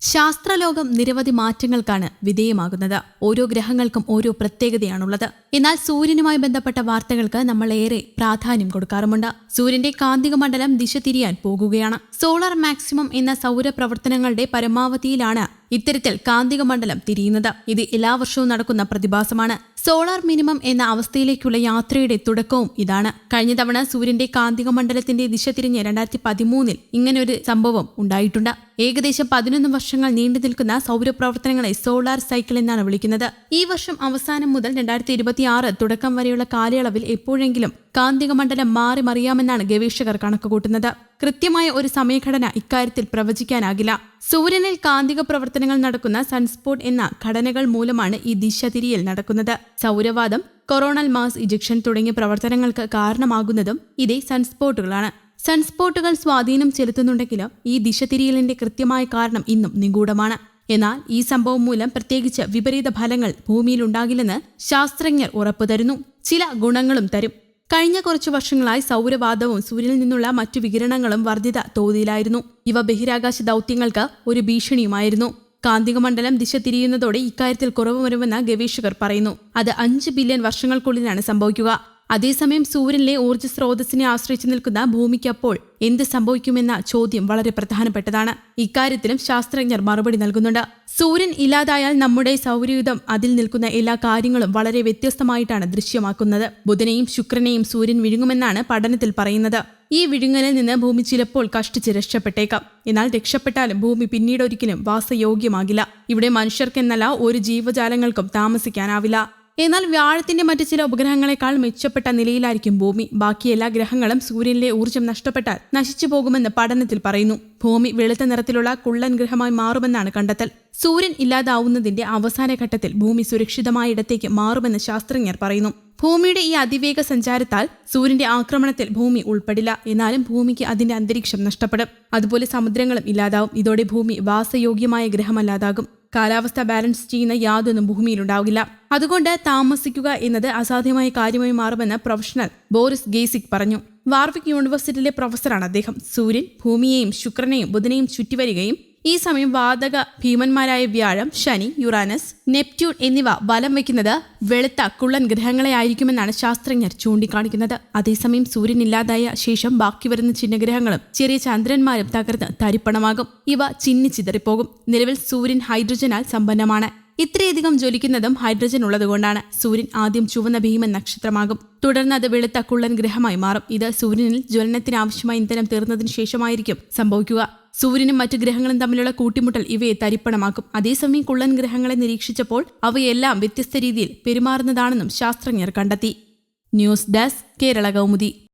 ശാസ്ത്രലോകം നിരവധി മാറ്റങ്ങൾക്കാണ് വിധേയമാകുന്നത്. ഓരോ ഗ്രഹങ്ങൾക്കും ഓരോ പ്രത്യേകതയാണുള്ളത്. എന്നാൽ സൂര്യനുമായി ബന്ധപ്പെട്ട വാർത്തകൾക്ക് നമ്മൾ ഏറെ പ്രാധാന്യം കൊടുക്കാറുമുണ്ട്. സൂര്യന്റെ കാന്തിക മണ്ഡലം ദിശ തിരിയാൻ പോകുകയാണ്. സോളാർ മാക്സിമം എന്ന സൗര പ്രവർത്തനങ്ങളുടെ പരമാവധിയിലാണ് ഇത്തരത്തിൽ കാന്തിക മണ്ഡലം തിരിയുന്നത്. ഇത് എല്ലാ വർഷവും നടക്കുന്ന പ്രതിഭാസമാണ്. സോളാർ മിനിമം എന്ന അവസ്ഥയിലേക്കുള്ള യാത്രയുടെ തുടക്കവും ഇതാണ്. കഴിഞ്ഞ തവണ സൂര്യന്റെ കാന്തിക മണ്ഡലത്തിന്റെ ദിശ തിരിഞ്ഞ് രണ്ടായിരത്തി പതിമൂന്നിൽ ഇങ്ങനൊരു സംഭവം ഉണ്ടായിട്ടുണ്ട്. ഏകദേശം പതിനൊന്ന് വർഷങ്ങൾ നീണ്ടു നിൽക്കുന്ന സൗരപ്രവർത്തനങ്ങളെ സോളാർ സൈക്കിൾ എന്നാണ് വിളിക്കുന്നത്. ഈ വർഷം അവസാനം മുതൽ രണ്ടായിരത്തി ഇരുപത്തിയാറ് തുടക്കം വരെയുള്ള കാലയളവിൽ എപ്പോഴെങ്കിലും കാന്തിക മണ്ഡലം മാറി മറിയാമെന്നാണ് ഗവേഷകർ കണക്കുകൂട്ടുന്നത്. കൃത്യമായ ഒരു സമയഘടന ഇക്കാര്യത്തിൽ പ്രവചിക്കാനാകില്ല. സൂര്യനിൽ കാന്തിക പ്രവർത്തനങ്ങൾ നടക്കുന്ന സൺസ്പോട്ട് എന്ന ഘടനകൾ മൂലമാണ് ഈ ദിശ തിരിയൽ നടക്കുന്നത്. സൗരവാദം കൊറോണൽ മാസ് ഇജക്ഷൻ തുടങ്ങിയ പ്രവർത്തനങ്ങൾക്ക് കാരണമാകുന്നതും ഇതേ സൺസ്പോട്ടുകളാണ്. സൺസ്പോട്ടുകൾ സ്വാധീനം ചെലുത്തുന്നുണ്ടെങ്കിലും ഈ ദിശ തിരിയലിന്റെ കൃത്യമായ കാരണം ഇന്നും നിഗൂഢമാണ്. എന്നാൽ ഈ സംഭവം മൂലം പ്രത്യേകിച്ച് വിപരീത ഫലങ്ങൾ ഭൂമിയിൽ ഉണ്ടാകില്ലെന്ന് ശാസ്ത്രജ്ഞർ ഉറപ്പു തരുന്നു ചില ഗുണങ്ങളും തരും. കഴിഞ്ഞ കുറച്ചു വർഷങ്ങളായി സൗരവാദവും സൂര്യനിൽ നിന്നുള്ള മറ്റു വികിരണങ്ങളും വർദ്ധിത തോതിലായിരുന്നു. ഇവ ബഹിരാകാശ ദൗത്യങ്ങൾക്ക് ഒരു ഭീഷണിയുമായിരുന്നു. കാന്തിക മണ്ഡലം ദിശ തിരിയുന്നതോടെ ഇക്കാര്യത്തിൽ കുറവ് വരുമെന്ന് ഗവേഷകർ പറയുന്നു. അത് അഞ്ച് ബില്യൺ വർഷങ്ങൾക്കുള്ളിലാണ് സംഭവിക്കുക. അതേസമയം സൂര്യനിലെ ഊർജ സ്രോതസ്സിനെ ആശ്രയിച്ചു നിൽക്കുന്ന ഭൂമിക്കപ്പോൾ എന്ത് സംഭവിക്കുമെന്ന ചോദ്യം വളരെ പ്രധാനപ്പെട്ടതാണ്. ഇക്കാര്യത്തിലും ശാസ്ത്രജ്ഞർ മറുപടി നൽകുന്നുണ്ട്. സൂര്യൻ ഇല്ലാതായാൽ നമ്മുടെ സൗരയുധം അതിൽ നിൽക്കുന്ന എല്ലാ കാര്യങ്ങളും വളരെ വ്യത്യസ്തമായിട്ടാണ് ദൃശ്യമാക്കുന്നത്. ബുധനെയും ശുക്രനെയും സൂര്യൻ വിഴുങ്ങുമെന്നാണ് പഠനത്തിൽ പറയുന്നത്. ഈ വിഴുങ്ങലിൽ നിന്ന് ഭൂമി ചിലപ്പോൾ കഷ്ടിച്ച് രക്ഷപ്പെട്ടേക്കാം. എന്നാൽ രക്ഷപ്പെട്ടാലും ഭൂമി പിന്നീടൊരിക്കലും വാസയോഗ്യമാകില്ല. ഇവിടെ മനുഷ്യർക്കെന്നല്ല ഒരു ജീവജാലങ്ങൾക്കും താമസിക്കാനാവില്ല. എന്നാൽ വ്യാഴത്തിന്റെ മറ്റ് ചില ഉപഗ്രഹങ്ങളെക്കാൾ മെച്ചപ്പെട്ട നിലയിലായിരിക്കും ഭൂമി. ബാക്കി എല്ലാ ഗ്രഹങ്ങളും സൂര്യനിലെ ഊർജം നഷ്ടപ്പെട്ടാൽ നശിച്ചു പോകുമെന്ന് പഠനത്തിൽ പറയുന്നു. ഭൂമി വെളുത്ത നിറത്തിലുള്ള കുള്ളൻ ഗ്രഹമായി മാറുമെന്നാണ് കണ്ടെത്തൽ. സൂര്യൻ ഇല്ലാതാവുന്നതിന്റെ അവസാന ഘട്ടത്തിൽ ഭൂമി സുരക്ഷിതമായ ഇടത്തേക്ക് മാറുമെന്ന് ശാസ്ത്രജ്ഞർ പറയുന്നു. ഭൂമിയുടെ ഈ അതിവേഗ സഞ്ചാരത്താൽ സൂര്യന്റെ ആക്രമണത്തിൽ ഭൂമി ഉൾപ്പെടില്ല. എന്നാലും ഭൂമിക്ക് അതിന്റെ അന്തരീക്ഷം നഷ്ടപ്പെടും. അതുപോലെ സമുദ്രങ്ങളും ഇല്ലാതാവും. ഇതോടെ ഭൂമി വാസയോഗ്യമായ ഗ്രഹമല്ലാതാകും. കാലാവസ്ഥ ബാലൻസ് ചെയ്യുന്ന യാതൊന്നും ഭൂമിയിലുണ്ടാവില്ല. അതുകൊണ്ട് താമസിക്കുക എന്നത് അസാധ്യമായ കാര്യമായി മാറുമെന്ന് പ്രൊഫഷണൽ ബോറിസ് ഗേസിക് പറഞ്ഞു. വാർവിക് യൂണിവേഴ്സിറ്റിയിലെ പ്രൊഫസറാണ് അദ്ദേഹം. സൂര്യൻ ഭൂമിയെയും ശുക്രനെയും ബുധനെയും ചുറ്റിവരികയും ഈ സമയം വാതക ഭീമന്മാരായ വ്യാഴം ശനി യുറാനസ് നെപ്റ്റ്യൂൺ എന്നിവ ബലം വയ്ക്കുന്നത് വെളുത്ത കുള്ളൻ ഗ്രഹങ്ങളെ ആയിരിക്കുമെന്നാണ് ശാസ്ത്രജ്ഞർ ചൂണ്ടിക്കാണിക്കുന്നത്. അതേസമയം സൂര്യൻ ഇല്ലാതായ ശേഷം ബാക്കി വരുന്ന ചിഹ്നഗ്രഹങ്ങളും ചെറിയ ചന്ദ്രന്മാരും തകർന്ന് തരിപ്പണമാകും. ഇവ ചിന്നിച്ചിതറിപ്പോകും നിലവിൽ സൂര്യൻ ഹൈഡ്രജനാൽ സമ്പന്നമാണ്. ഇത്രയധികം ജ്വലിക്കുന്നതും ഹൈഡ്രജൻ ഉള്ളതുകൊണ്ടാണ് സൂര്യൻ ആദ്യം ചുവന്ന ഭീമൻ നക്ഷത്രമാകും. തുടർന്ന് അത് വെളുത്ത കുള്ളൻ ഗ്രഹമായി മാറും. ഇത് സൂര്യനിൽ ജ്വലനത്തിന് ആവശ്യമായ ഇന്ധനം തീർന്നതിന് ശേഷമായിരിക്കും സംഭവിക്കുക. സൂര്യനും മറ്റു ഗ്രഹങ്ങളും തമ്മിലുള്ള കൂട്ടിമുട്ടൽ ഇവയെ തരിപ്പണമാക്കും. അതേസമയം കുള്ളൻ ഗ്രഹങ്ങളെ നിരീക്ഷിച്ചപ്പോൾ അവയെല്ലാം വ്യത്യസ്ത രീതിയിൽ പെരുമാറുന്നതാണെന്നും ശാസ്ത്രജ്ഞർ കണ്ടെത്തി. News desk Kerala Kaumudi.